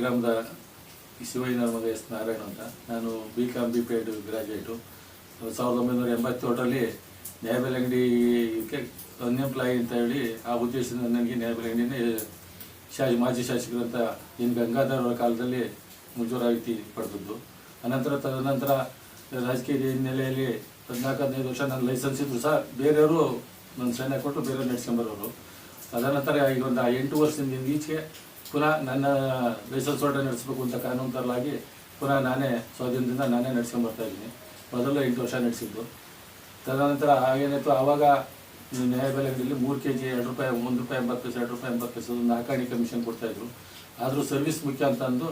ಗ್ರಾಮದ ಶಿವಯ್ಯನವರ ಮಗ ಎಸ್ ನಾರಾಯಣ ಅಂತ. ನಾನು B com B P Ed graduate ಸಾವಿರದ ಒಂಬೈನೂರ ಎಂಬತ್ತೇಳರಲ್ಲಿ ನ್ಯಾಯಬೆಲೆ ಅಂಗಡಿಗೆ ಅನ್ಎಂಪ್ಲಾಯಿ ಅಂತ ಹೇಳಿ ಆ ಉದ್ದೇಶದಿಂದ ನನಗೆ ನ್ಯಾಯಬೆಲೆ ಅಂಗಡಿನೇ ಮಾಜಿ ಶಾಸಕರಂತ ಏನು ಗಂಗಾಧರ್ ಅವರ ಕಾಲದಲ್ಲಿ ಮಂಜೂರಾತಿ ಪಡೆದದ್ದು. ಅನಂತರ ತದನಂತರ ರಾಜಕೀಯ ಹಿನ್ನೆಲೆಯಲ್ಲಿ ಹದಿನಾಲ್ಕು ಹದಿನೈದು ವರ್ಷ ನನ್ನ ಲೈಸೆನ್ಸ್ ಇದ್ದರೂ ಸಹ ಬೇರೆಯವರು ನನ್ನ ಸೈನ್ಯ ಕೊಟ್ಟು ಬೇರೆಯವ್ರು ನಡ್ಸ್ಕೊಂಬರೋರು. ತದನಂತರ ಈಗ ಒಂದು ಎಂಟು ವರ್ಷದಿಂದ ಈಚೆಗೆ ಪುನಃ ನನ್ನ ಲೈಸೆನ್ಸ್ ಹೋಲ್ಡರ್ ನಡೆಸಬೇಕು ಅಂತ ಕಾನೂನು ಪುನಃ ನಾನೇ ಸ್ವಾಧೀನದಿಂದ ನಾನೇ ನಡ್ಸ್ಕೊಂಬರ್ತಾ ಇದ್ದೀನಿ. ಮೊದಲು ಎಂಟು ವರ್ಷ ನಡೆಸಿದ್ದು. ತದನಂತರ ಏನಾಯಿತು ಆವಾಗ ನ್ಯಾಯಬೆಲೆ ಅಂಗಡಿಯಲ್ಲಿ ಮೂರು ಕೆ ಜಿ ಎರಡು ರೂಪಾಯಿ, ಒಂದು ರೂಪಾಯಿ, ಎಂಬತ್ತು ಪೈಸೆ, ಎರಡು ರೂಪಾಯಿ, ಎಂಬತ್ತು ಪೈಸೆ ಒಂದು ನಾಲ್ಕಾಣಿ ಕಮಿಷನ್ ಕೊಡ್ತಾಯಿದ್ರು ಆದರೂ ಸರ್ವಿಸ್ ಮುಖ್ಯ ಅಂತ ಅಂದು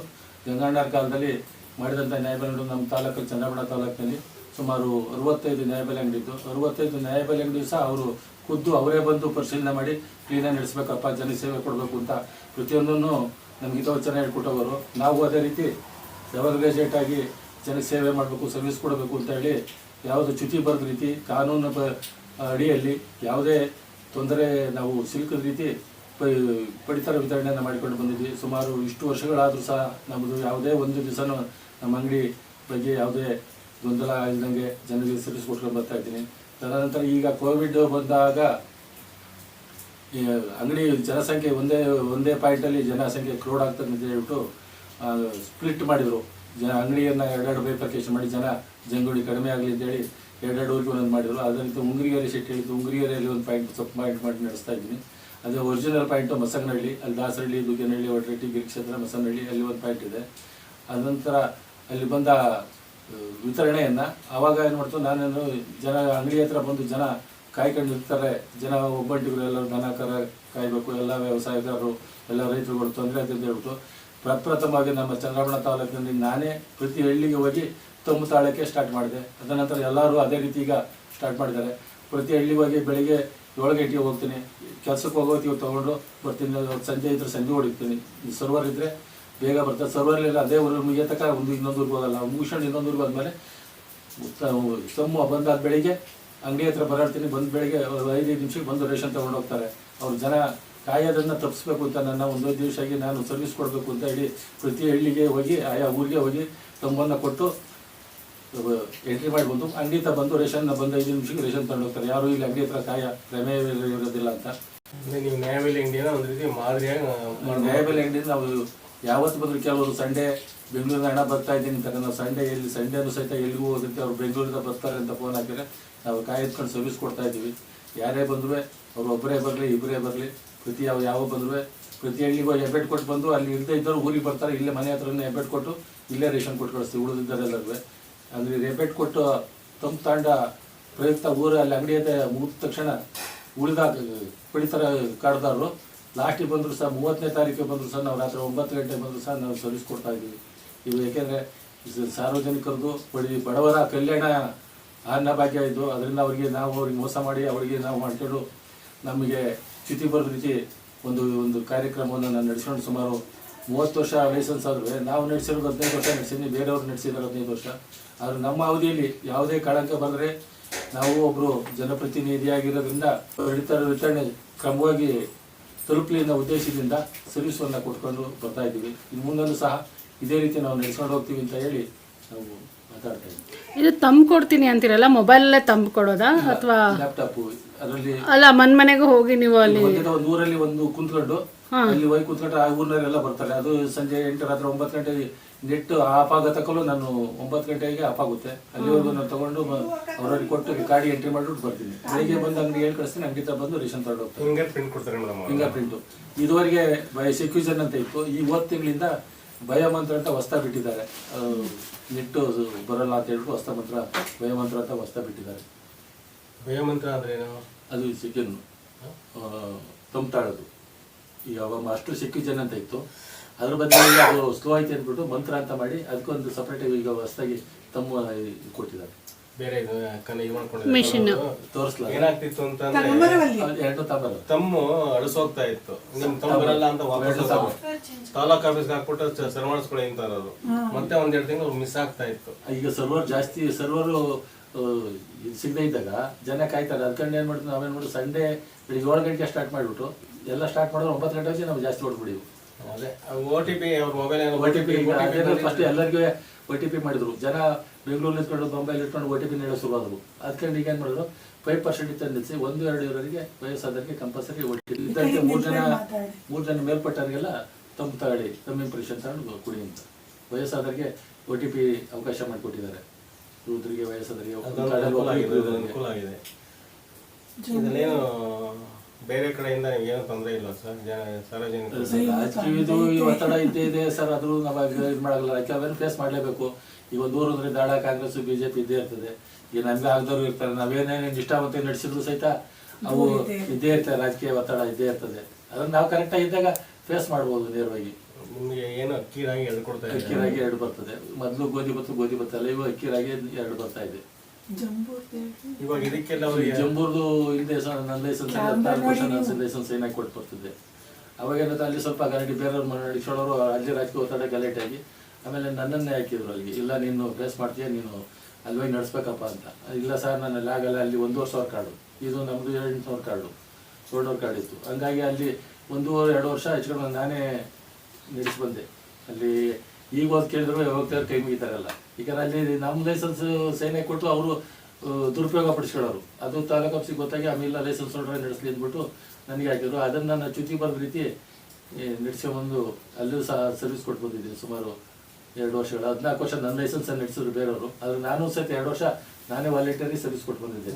ಗಂಗಾಣ್ಣರ ಕಾಲದಲ್ಲಿ ಮಾಡಿದಂಥ ನ್ಯಾಯಬೆಲೆ ನಮ್ಮ ತಾಲೂಕು ಚಂದ್ರಬಾಡ ತಾಲೂಕಿನಲ್ಲಿ ಸುಮಾರು ಅರವತ್ತೈದು ನ್ಯಾಯಬೆಲೆ ಅಂಗಡಿ ಇದ್ದು ಅರವತ್ತೈದು ನ್ಯಾಯಬೆಲೆ ಅಂಗಡಿ ಸಹ ಅವರು ಖುದ್ದು ಅವರೇ ಬಂದು ಪರಿಶೀಲನೆ ಮಾಡಿ ಕ್ಲೀನಾಗಿ ನಡೆಸಬೇಕಪ್ಪ ಜನ ಸೇವೆ ಕೊಡಬೇಕು ಅಂತ ಪ್ರತಿಯೊಂದನ್ನು ನಮ್ಗೆ ಹಿತವಚನ ಹೇಳ್ಕೊಟ್ಟವರು. ನಾವು ಅದೇ ರೀತಿ ಆಗಿ ಜನಕ್ಕೆ ಸೇವೆ ಮಾಡಬೇಕು ಸರ್ವಿಸ್ ಕೊಡಬೇಕು ಅಂತ ಹೇಳಿ ಯಾವುದು ಚ್ಯುತಿ ಬರೆದ ರೀತಿ, ಕಾನೂನು ಅಡಿಯಲ್ಲಿ ಯಾವುದೇ ತೊಂದರೆ ನಾವು ಸಿಲುಕದ ರೀತಿ ಪಡಿತರ ವಿತರಣೆಯನ್ನು ಮಾಡಿಕೊಂಡು ಬಂದಿದ್ವಿ. ಸುಮಾರು ಇಷ್ಟು ವರ್ಷಗಳಾದರೂ ಸಹ ನಮ್ಮದು ಯಾವುದೇ ಒಂದು ದಿವಸನೂ ನಮ್ಮ ಅಂಗಡಿ ಬಗ್ಗೆ ಯಾವುದೇ ಗೊಂದಲ ಇಲ್ಲದಂಗೆ ಜನರಿಗೆ ಸರ್ವಿಸ್ ಕೊಟ್ಕೊಂಡು ಬರ್ತಾ ಇದ್ದೀನಿ. ತದನಂತರ ಈಗ ಕೋವಿಡ್ ಬಂದಾಗ, ಈ ಅಂಗಡಿ ಜನಸಂಖ್ಯೆ ಒಂದೇ ಒಂದೇ ಪಾಯಿಂಟಲ್ಲಿ ಜನಸಂಖ್ಯೆ ಕ್ರೋಡ್ ಆಗ್ತದೆ ಅಂತ ಹೇಳ್ಬಿಟ್ಟು ಸ್ಪ್ಲಿಟ್ ಮಾಡಿದರು. ಜನ ಅಂಗಡಿಯನ್ನು ಎರಡೆರಡು ಬೈಫರ್ಕೇಶನ್ ಮಾಡಿ, ಜನ ಜಂಗುಳಿ ಕಡಿಮೆ ಆಗಲಿ ಅಂತೇಳಿ ಎರಡೆರಡು ಊರಿಗೆ ಒಂದೊಂದು ಮಾಡಿದರು. ಅದೇ ರೀತಿ ಶೆಟ್ಟಿ ಹೇಳಿದ್ದು ಉಂಗ್ರಿಯರಲ್ಲಿ ಒಂದು ಪಾಯಿಂಟ್ ಸ್ವಲ್ಪ ಪಾಯಿಂಟ್ ಮಾಡಿ ನಡೆಸ್ತಾ ಇದ್ದೀನಿ. ಅದೇ ಒರಿಜಿನಲ್ ಪಾಯಿಂಟು ಮಸಂಗನಹಳ್ಳಿ ಅಲ್ಲಿ ದಾಸರಳ್ಳಿ ದುಗ್ಗನಹಳ್ಳಿ ಒಟ್ರೆಟ್ಟಿ ಗಿರಿಕ್ಷೇತ್ರ, ಮಸನಹಳ್ಳಿ, ಅಲ್ಲಿ ಒಂದು ಪಾಯಿಂಟ್ ಇದೆ. ಅನಂತರ ಅಲ್ಲಿ ಬಂದ ವಿತರಣೆಯನ್ನ ಆವಾಗ ಏನು ಮಾಡ್ತು, ನಾನೇನು ಜನ ಅಂಗಡಿ ಹತ್ರ ಬಂದು ಜನ ಕಾಯ್ಕೊಂಡಿರ್ತಾರೆ. ಜನ ಒಬ್ಬಂಟಿಗಳು ಎಲ್ಲರೂ ದನ, ಕರ ಕಾಯಬೇಕು, ಎಲ್ಲ ವ್ಯವಸಾಯಗಾರರು, ಎಲ್ಲ ರೈತರುಗಳು ತೊಂದರೆ ಅಂತ ಹೇಳ್ಬಿಟ್ಟು ಪ್ರಪ್ರಥಮವಾಗಿ ನಮ್ಮ ಚಂದ್ರಬಾಣ ತಾಲೂಕಿನಲ್ಲಿ ನಾನೇ ಪ್ರತಿ ಹಳ್ಳಿಗೆ ಹೋಗಿ ತಂಬು ತಾಳಕ್ಕೆ ಸ್ಟಾರ್ಟ್ ಮಾಡಿದೆ. ಅದನಂತರ ಎಲ್ಲರೂ ಅದೇ ರೀತಿ ಈಗ ಸ್ಟಾರ್ಟ್ ಮಾಡಿದ್ದಾರೆ. ಪ್ರತಿ ಹಳ್ಳಿಗೆ ಹೋಗಿ ಬೆಳಿಗ್ಗೆ ಏಳು ಗಂಟೆಗೆ ಹೋಗ್ತೀನಿ. ಕೆಲಸಕ್ಕೆ ಹೋಗೋತಿಗೆ ತೊಗೊಂಡು ಬರ್ತೀನಿ. ಸಂಜೆ ಇದ್ರೆ ಸಂಜೆ ಹೊಡಿತೀನಿ. ಸರ್ವರ್ ಇದ್ದರೆ ಬೇಗ ಬರ್ತದೆ. ಸರ್ವರ್ ಇಲ್ಲ ಅದೇ ಊರು ಮುಗಿಯತಕ್ಕ ಒಂದು ಇನ್ನೊಂದು ಊರಿಗೆ ಹೋಗಲ್ಲ. ಮುಗಿಸ್ಕೊಂಡು ಇನ್ನೊಂದು ಊರಿಗೆ ಹೋದ್ಮೇಲೆ ತಮ್ಮ ಬಂದಾದ ಬೆಳಿಗ್ಗೆ ಅಂಗಡಿ ಹತ್ರ ಬರಾಡ್ತೀನಿ. ಬಂದ ಬೆಳಿಗ್ಗೆ ಐದೈದು ನಿಮಿಷಕ್ಕೆ ಬಂದು ರೇಷನ್ ತಗೊಂಡು ಹೋಗ್ತಾರೆ. ಅವ್ರು ಜನ ಕಾಯೋದನ್ನು ತಪ್ಪಿಸ್ಬೇಕು ಅಂತ ನನ್ನ ಒಂದೊಂದು ದಿವಸ ಆಗಿ ನಾನು ಸರ್ವಿಸ್ ಕೊಡಬೇಕು ಅಂತ ಹೇಳಿ ಪ್ರತಿ ಹಳ್ಳಿಗೆ ಹೋಗಿ ಆಯಾ ಊರಿಗೆ ಹೋಗಿ ತಂಬನ್ನು ಕೊಟ್ಟು ಎಂಟ್ರಿ ಮಾಡಿ ಬಂದು ಅಂಗಡಿ ಹತ್ರ ಬಂದು ರೇಷನ್ನ ಬಂದು ಐದು ನಿಮಿಷಕ್ಕೆ ರೇಷನ್ ತಗೊಂಡು ಹೋಗ್ತಾರೆ. ಯಾರು ಇಲ್ಲಿ ಅಂಗಡಿ ಹತ್ರ ಕಾಯ ಪ್ರಮೇಯ ಇರೋದಿಲ್ಲ ಅಂತ. ನೀವು ನ್ಯಾಯಬೆಲೆ ಅಂಗಡಿನ ಒಂದು ರೀತಿ ಮಾದರಿಯಾಗಿ. ನ್ಯಾಯಬೆಲೆ ಅಂಗಡಿಯಿಂದ ನಾವು ಯಾವತ್ತು ಬಂದ್ರು ಕೆಲವರು ಸಂಡೇ ಬೆಂಗಳೂರಿನ ಹಣ ಬರ್ತಾ ಇದ್ದೀನಿ ಅಂತ ನಾವು ಸಂಡೇ ಎಲ್ಲಿ ಸಂಡೇನು ಸಹಿತ ಎಲ್ಲಿಗೂ ಹೋಗುತ್ತೆ ಅವ್ರು ಬೆಂಗಳೂರಿಂದ ಬರ್ತಾರೆ ಅಂತ ಫೋನ್ ಹಾಕಿದ್ರೆ ನಾವು ಕಾಯ್ದುಕೊಂಡು ಸರ್ವಿಸ್ ಕೊಡ್ತಾ ಇದ್ದೀವಿ. ಯಾರೇ ಬಂದ್ರು ಅವ್ರು ಒಬ್ಬರೇ ಬರಲಿ, ಇಬ್ಬರೇ ಬರಲಿ. ಪ್ರತಿ ಯಾವ ಯಾವ ಬಂದ್ರು ಪ್ರತಿ ಹಳ್ಳಿಗೂ ಹೆಬ್ಬೆಟ್ ಕೊಟ್ಟು ಬಂದು ಅಲ್ಲಿ ಇಲ್ಲದೆ ಇದ್ದವ್ರು ಊರಿಗೆ ಬರ್ತಾರೆ. ಇಲ್ಲೇ ಮನೆ ಹತ್ರನೇ ಹೆಬ್ಬೆಟ್ ಕೊಟ್ಟು ಇಲ್ಲೇ ರೇಷನ್ ಕೊಟ್ಟು ಕಳಿಸ್ತೀವಿ ಉಳಿದಿದ್ದರೆಲ್ಲರೂ ಅಂದರೆ ರೆಪೆಟ್ ಕೊಟ್ಟು ತಂಪು ತಾಂಡ ಪ್ರಯುಕ್ತ ಊರು, ಅಲ್ಲಿ ಅಂಗಡಿ ಮುಗಿದ ತಕ್ಷಣ ಉಳಿದ ಪಡಿತರ ಕಾಡ್ದಾರರು ಲಾಸ್ಟಿಗೆ ಬಂದರೂ ಸಹ ಮೂವತ್ತನೇ ತಾರೀಕಿಗೆ ಬಂದರೂ ಸಹ ನಾವು ರಾತ್ರಿ ಒಂಬತ್ತು ಗಂಟೆ ಬಂದರೂ ಸಹ ನಾವು ಸರ್ವಿಸ್ ಕೊಡ್ತಾ ಇದ್ದೀವಿ ಇವು ಏಕೆಂದರೆ ಸಾರ್ವಜನಿಕರದು ಬಡಿ ಬಡವರ ಕಲ್ಯಾಣ ಅನ್ನಭಾಗ್ಯ ಇದು. ಅದರಿಂದ ಅವರಿಗೆ ನಾವು ಅವ್ರಿಗೆ ಮೋಸ ಮಾಡಿ ಅವರಿಗೆ ನಾವು ಮಾಡ್ಕೊಂಡು ನಮಗೆ ಚ್ಯುತಿ ಬರೋ ರೀತಿ ಒಂದು ಒಂದು ಕಾರ್ಯಕ್ರಮವನ್ನು ನಾನು ನಡೆಸ್ಕೊಂಡು ಸುಮಾರು ಮೂವತ್ತು ವರ್ಷ ಲೈಸೆನ್ಸ್ ಆದರೆ ನಾವು ನಡೆಸಿರೋದು ಹದಿನೈದು ವರ್ಷ ನಡೆಸಿದ್ವಿ ಬೇರೆಯವ್ರು ನಡೆಸಿದ್ದಾರೆ ಹದಿನೈದು ವರ್ಷ. ಆದರೆ ನಮ್ಮ ಅವಧಿಯಲ್ಲಿ ಯಾವುದೇ ಕಳಂಕ ಬಂದರೆ ನಾವು ಒಬ್ಬರು ಜನಪ್ರತಿನಿಧಿಯಾಗಿರೋದ್ರಿಂದ ಪಡಿತರ ವಿತರಣೆ ಕ್ರಮವಾಗಿ ತಲುಪಲಿ ಅನ್ನೋ ಉದ್ದೇಶದಿಂದ ಸರ್ವಿಸನ್ನು ಕೊಟ್ಕೊಂಡು ಬರ್ತಾ ಇದ್ದೀವಿ. ಇನ್ನು ಮುಂದೂ ಸಹ ಇದೇ ರೀತಿ ನಾವು ನಡೆಸ್ಕೊಂಡು ಹೋಗ್ತೀವಿ ಅಂತ ಹೇಳಿ ನಾವು ಮಾತಾಡ್ತಾ ಇದ್ದೀವಿ. ಇದು ತಂದು ಕೊಡ್ತೀನಿ ಅಂತೀರಲ್ಲ? ಮೊಬೈಲಲ್ಲೇ ತಂಬ್ ಕೊಡೋದಾ ಅಥವಾ ಲ್ಯಾಪ್ಟಾಪು ಅದರಲ್ಲಿ ಅಲ್ಲ ಮನ್ ಮನೆಗೆ ಹೋಗಿ ನೀವು ಅಲ್ಲಿ ಒಂದು ಊರಲ್ಲಿ ಒಂದು ಕುಂತ್ಕೊಂಡು ಅಲ್ಲಿ ಹೋಗಿ ಕುತ್ಕೊಂಡ್ರೆ ಆ ಊರಿನವರೆಲ್ಲ ಬರ್ತಾರೆ. ಅದು ಸಂಜೆ ಎಂಟು ರಾತ್ರಿ ಒಂಬತ್ತು ಗಂಟೆಗೆ ನೆಟ್ ಆಫ್ ಆಗೋ ತಕ್ಕಲು ನಾನು ಒಂಬತ್ತು ಗಂಟೆಗೆ ಆಫ್ ಆಗುತ್ತೆ ಅಲ್ಲಿವರೆಗೂ ನಾನು ತಗೊಂಡು ಅವ್ರವ್ರಿಗೆ ಕೊಟ್ಟು ಗಾಡಿ ಎಂಟ್ರಿ ಮಾಡಿಬಿಟ್ಟು ಬರ್ತೀನಿ. ಬೆಳಿಗ್ಗೆ ಬಂದು ಅಂಗಡಿ ಹೇಳಿ ಕಳಿಸ್ತೀನಿ ಅಂಗಡಿ ಹತ್ರ ಬಂದು ರೇಷನ್ ತರ್ಡ್ ಹೋಗ್ತೀನಿ. ಫಿಂಗರ್ ಪ್ರಿಂಟ್ ಕೊಡ್ತಾರೆ ಮೇಡಮ್ ಫಿಂಗರ್ ಪ್ರಿಂಟು ಇದುವರೆಗೆ ಬಯ ಸೆಕ್ಯೂಷನ್ ಅಂತ ಇತ್ತು. ಈ ಹೋದ ತಿಂಗಳಿಂದ ಭಯಮಂತ್ರ ಅಂತ ಹೊಸ್ತಾ ಬಿಟ್ಟಿದ್ದಾರೆ. ನೆಟ್ಟು ಬರಲ್ಲ ಅಂತ ಹೇಳ್ಬಿಟ್ಟು ಹೊಸ್ತ ಮಂತ್ರ ಭಯಮಂತ್ರ ಅಂತ ಹೊಸ್ತ ಬಿಟ್ಟಿದ್ದಾರೆ. ಭಯಮಂತ್ರ ಅಂದ್ರೆ ಏನು? ಅದು ಸೆಕೆಂಡ್ ತಂತಾಳದು ಈಗ ಅವಾಗ ಅಷ್ಟು ಸೆಕ್ಯೂಜನ್ ಅಂತ ಇತ್ತು. ಅದ್ರ ಬದಲಿಗೆ ಅದು ಸ್ಲೋ ಆಯ್ತು ಅಂದ್ಬಿಟ್ಟು ಮಂತ್ರ ಅಂತ ಮಾಡಿ ಅದಕ್ಕೊಂದು ಸಪ್ರೇಟ್ ಈಗ ಹೊಸದಾಗಿ ತಮ್ಮ ಇದು ಕೊಟ್ಟಿದ್ದಾರೆ. ಬೇರೆ ಇದು ಕನ್ನ ಮಾಡ್ಕೊಂಡಿದ್ದಾರೆ. ತೋರಿಸ್ಲಾ? ಏನಾಗ್ತಿತ್ತು ಅಂತಂದ್ರೆ ಎರಡು ತಮ್ಮರು ತಮ್ಮು ಅಳಿಸೋಗ್ತಾ ಇತ್ತು. ನಿಮ್ ತಮ್ಮ ಬರಲ್ಲ ಅಂತ ವಾಪಸ್. ತಾಲೂಕ್ ಆಫೀಸ್ಗೆ ಹಾಕ್ಬಿಟ್ಟು ಸರ್ ಮಾಡಿಸ್ಕೊಳ್ಳಿ ಅಂತ ಇರೋದು ಮತ್ತೆ ಒಂದೆರಡು ತಿಂಗಳು ಮಿಸ್ ಆಗ್ತಾ ಇತ್ತು. ಈಗ ಸರ್ವರ್ ಜಾಸ್ತಿ ಸರ್ವರ್ ಸಿಗದೆ ಇದ್ದಾಗ ಜನ ಕಾಯ್ತಾರೆ. ಅದಕ್ಕೆ ಏನು ಮಾಡ್ತೀವಿ ನಾವೇನು ಮಾಡಿ ಸಂಡೇ ಬೆಳಿಗ್ಗೆ ಏಳು ಗಂಟೆಗೆ ಸ್ಟಾರ್ಟ್ ಮಾಡಿಬಿಟ್ಟು ಎಲ್ಲ ಸ್ಟಾರ್ಟ್ ಮಾಡಿದ್ರೆ ಒಂಬತ್ತು ಗಂಟೆ ನಾವು ಜಾಸ್ತಿ ಹೊಡ್ಬಿಡಿವು ಅದೇ ಓ ಟಿ ಪಿ ಅವ್ರ mobile O T P first ಎಲ್ಲರಿಗೂ ಓ ಟಿ ಪಿ ಮಾಡಿದ್ರು. ಜನ ಬೆಂಗಳೂರಲ್ಲಿ ಇಟ್ಕೊಂಡು ಬೊಂಬೈಲಿ ಇಟ್ಕೊಂಡು ಓ ಟಿ ಪಿ ನೀಡೋ ಶುರುವಾದ್ರು. ಅದಕ್ಕೆ ಈಗ ಏನು ಮಾಡಿದ್ರು? ಫೈವ್ ಪರ್ಸೆಂಟ್ ತಂದಿಸಿ ನಿಲ್ಲಿಸಿ ಒಂದು ಎರಡು ಇವರಿಗೆ ವಯಸ್ಸಾದವರಿಗೆ ಕಂಪಲ್ಸರಿ ಓ ಟಿ ಪಿ ಇದ್ದಕ್ಕೆ ಮೂರು ಜನ ಮೂರು ಜನ ಮೇಲ್ಪಟ್ಟವರಿಗೆಲ್ಲ ತಮ್ಮ ತಗೊಳ್ಳಿ ತಮ್ಮ ಇಂಪ್ರೆಷನ್ ತಗೊಂಡು ಕುಡಿ ಅಂತ. ವಯಸ್ಸಾದವರಿಗೆ ಓ ಟಿ ಪಿ ಅವಕಾಶ ಮಾಡಿಕೊಟ್ಟಿದ್ದಾರೆ. ವೃದ್ಧರಿಗೆ ವಯಸ್ಸಾದವರಿಗೆ ಅನುಕೂಲ ಆಗಿದೆ ಇದನ್ನೇನು ಬೇರೆ ಕಡೆಯಿಂದ ಏನು ತೊಂದರೆ ಇಲ್ಲ ಸರ್? ಸಾರ್ವಜನಿಕ ರಾಜಕೀಯದು ಒತ್ತಡ ಇದ್ದೇ ಇದೆ. ಸರ್ ಅದು ನಾವು ಇದು ಮಾಡಲ್ಲ ಅವೇನು ಫೇಸ್ ಮಾಡಲೇಬೇಕು? ಈಗ ಒಂದು ಊರು ಅಂದ್ರೆ ದಾಳ ಕಾಂಗ್ರೆಸ್ ಬಿಜೆಪಿ ಇದ್ದೇ ಇರ್ತದೆ. ಈಗ ನಮ್ಗೆ ಆಗದವ್ರು ಇರ್ತಾರೆ. ನಾವೇನೇನು ನಿಷ್ಠಾವಂತ ನಡೆಸಿದ್ರು ಸಹಿತ ಅವು ಇದ್ದೇ ಇರ್ತದೆ. ರಾಜಕೀಯ ಒತ್ತಡ ಇದ್ದೇ ಇರ್ತದೆ. ಅದನ್ನ ನಾವು ಕರೆಕ್ಟಾಗಿ ಇದ್ದಾಗ ಫೇಸ್ ಮಾಡ್ಬೋದು ನೇರವಾಗಿ. ನಿಮಗೆ ಏನು ಅಕ್ಕಿ ರಾಗಿ ಎಳ್ದು ಕೊಡ್ತಾ ಅಕ್ಕಿ ಇದ್ದಾರೆ? ರಾಗಿ ಎರಡು ಬರ್ತದೆ ಮೊದಲು ಗೋಧಿ ಬತ್ತು ಗೋಧಿ ಬತ್ತಲ್ಲ ಇವು ಅಕ್ಕಿ ರಾಗಿ ಎರಡು ಬರ್ತಾ ಇದೆ. ಇವಾಗ ಇದಕ್ಕೆಲ್ಲ ಅವರಿಗೆ ಜಂಬೂರ್ದು ಹಿಂದೆ ಲೈಸೆನ್ಸ್ ನನ್ನ ಲೈಸೆನ್ಸ್ ಏನಾಗಿ ಕೊಟ್ಟು ಬರ್ತಿದ್ದೆ ಅವಾಗ ಏನಂತ ಅಲ್ಲಿ ಸ್ವಲ್ಪ ಗಲಾಟೆ ಬೇರೆಯವ್ರು ನಡೆಸೋಳವರು ಅಲ್ಲಿ ರಾಜಕೀಯ ಒತ್ತಡ ಗಲಾಟೆ ಆಗಿ ಆಮೇಲೆ ನನ್ನನ್ನೇ ಹಾಕಿದ್ರು ಅಲ್ಲಿ. ಇಲ್ಲ ನೀನು ಬೇಸ್ ಮಾಡ್ತೀಯ ನೀನು ಅಲ್ಲಿ ಹೋಗಿ ನಡೆಸ್ಬೇಕಪ್ಪ ಅಂತ. ಇಲ್ಲ ಸರ್ ನಾನು ಅಲ್ಲಿ ಆಗಲ್ಲ ಅಲ್ಲಿ ಒಂದೂವರೆ ಸಾವಿರ ಕಾರ್ಡು ಇದು ನಮ್ಮದು ಎರಡು ಸಾವಿರ ಕಾರ್ಡು ಸೋಲ್ಡೋರ್ ಕಾರ್ಡ್ ಇತ್ತು ಹಂಗಾಗಿ ಅಲ್ಲಿ ಒಂದೂವರೆ ಎರಡು ವರ್ಷ ಹಚ್ಕೊಂಡು ನಾನೇ ನಡೆಸಿ ಬಂದೆ. ಅಲ್ಲಿ ಈಗ ಹೋದ್ ಕೇಳಿದ್ರು ಯಾವಾಗ ಕೈ ಮುಗಿತಾರಲ್ಲ. ಈಗ ಅಲ್ಲಿ ನಮ್ಮ ಲೈಸೆನ್ಸ್ ಸೇನೆ ಕೊಟ್ಟು ಅವರು ದುರುಪಯೋಗ ಪಡಿಸ್ಕೊಳ್ಳೋರು. ಅದು ತಾಲೂಕು ಆಫೀಸಿಗೆ ಗೊತ್ತಾಗಿ ಆಮೇಲೆ ಲೈಸೆನ್ಸ್ ನೋಡ್ರೆ ನಡೆಸಲಿ ಅಂದ್ಬಿಟ್ಟು ನನಗೆ ಹಾಕಿದ್ರು. ಅದನ್ನು ನಾನು ಚ್ಯುತಿ ಬರೆದ ರೀತಿ ನಡೆಸ್ಕೊಂಬಂದು ಅಲ್ಲೂ ಸಹ ಸರ್ವಿಸ್ ಕೊಟ್ಟು ಬಂದಿದ್ದೀನಿ. ಸುಮಾರು ಎರಡು ವರ್ಷಗಳು ಹದಿನಾಲ್ಕು ವರ್ಷ ನನ್ನ ಲೈಸೆನ್ಸ್ ನಡೆಸಿದ್ರು ಬೇರೆಯವರು. ಆದರೆ ನಾನು ಸಹಿತ ಎರಡು ವರ್ಷ ನಾನೇ ವಾಲಂಟಿಯರಿ ಸರ್ವಿಸ್ ಕೊಟ್ಟು ಬಂದಿದ್ದೆ